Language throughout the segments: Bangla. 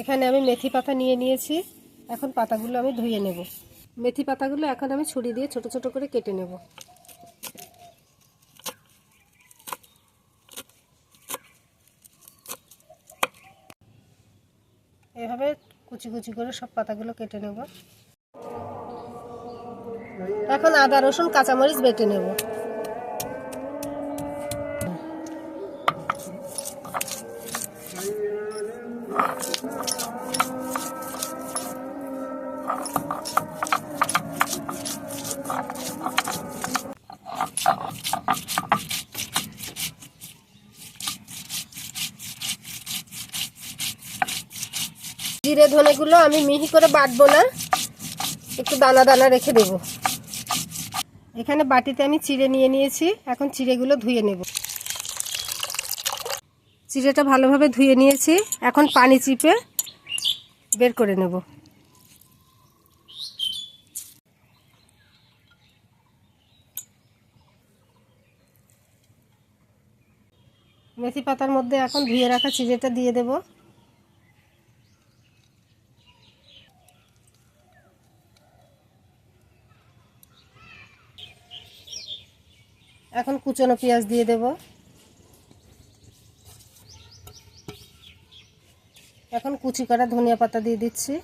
এখানে আমি মেথি পাতা নিয়ে নিয়েছি। এখন পাতাগুলো আমি ধুয়ে নেব। মেথি পাতাগুলো এখন আমি ছুরি দিয়ে ছোট ছোট করে কেটে নেব। এভাবে কুচি কুচি করে সব পাতাগুলো কেটে নেব। এখন আদা, রসুন, কাঁচামরিচ বেটে নেব। জিরে ধনেগুলো আমি মিহি করে বাটবো না। একটু দানা দানা রেখে দেব। এখানে বাটিতে আমি চিড়ে নিয়ে নিয়েছি। এখন চিড়েগুলো ধুয়ে নেব। চিড়েটা ভালোভাবে ধুয়ে নিয়েছি। এখন পানি চিপে বের করে নেব। মেথি পাতার মধ্যে এখন ধুয়ে রাখা চিড়েটা দিয়ে দেবো। এখন কুচনো পেঁয়াজ দিয়ে দেব। এখন কুচি করা ধনিয়া পাতা দিয়ে দিচ্ছি।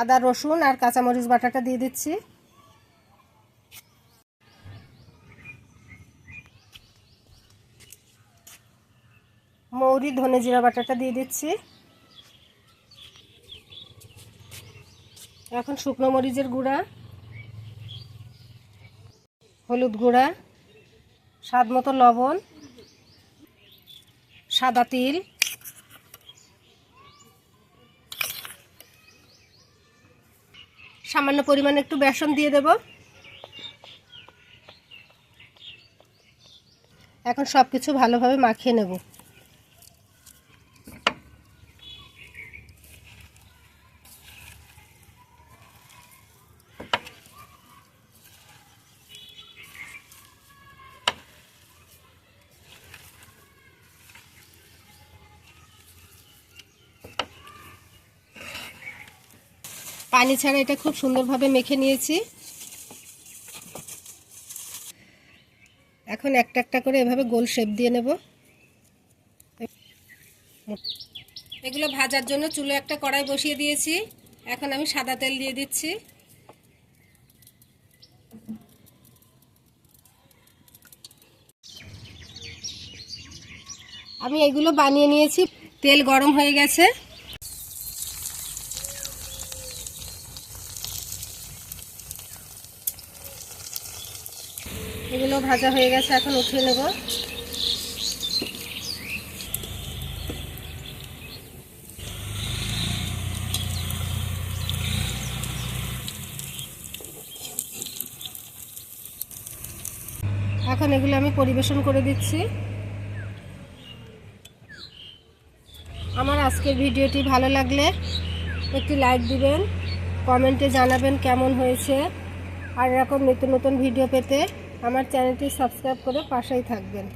আদা, রসুন আর কাঁচামরিচ বাটাটা দিয়ে দিচ্ছি। মৌরি, ধনে জিরা বাটাটা দিয়ে দিচ্ছি। এখন শুকনো মরিচের গুঁড়া, হলুদ গুঁড়া স্বাদ মতো লবণ সাদা তিল। সামান্য পরিমাণে একটু বেসন দিয়ে দেব। এখন সব কিছু ভালোভাবে মাখিয়ে নেব। পানি ছাড়া এটা খুব সুন্দরভাবে মেখে নিয়েছি। এখন একটা একটা করে এভাবে গোল শেপ দিয়ে নেব। এগুলো ভাজার জন্য চুলো একটা কড়াই বসিয়ে দিয়েছি। এখন আমি সাদা তেল দিয়ে দিচ্ছি। আমি এগুলো বানিয়ে নিয়েছি। তেল গরম হয়ে গেছে। এগুলো ভাজা হয়ে গেছে, এখন উঠিয়ে নেব। এখন এগুলো আমি পরিবেশন করে দিচ্ছি। আমার আজকের ভিডিওটি ভালো লাগলে একটি লাইক দিবেন, কমেন্টে জানাবেন কেমন হয়েছে, আর এরকম নতুন নতুন ভিডিও পেতে। আমার চ্যানেলটি সাবস্ক্রাইব করে পাশেই থাকবেন।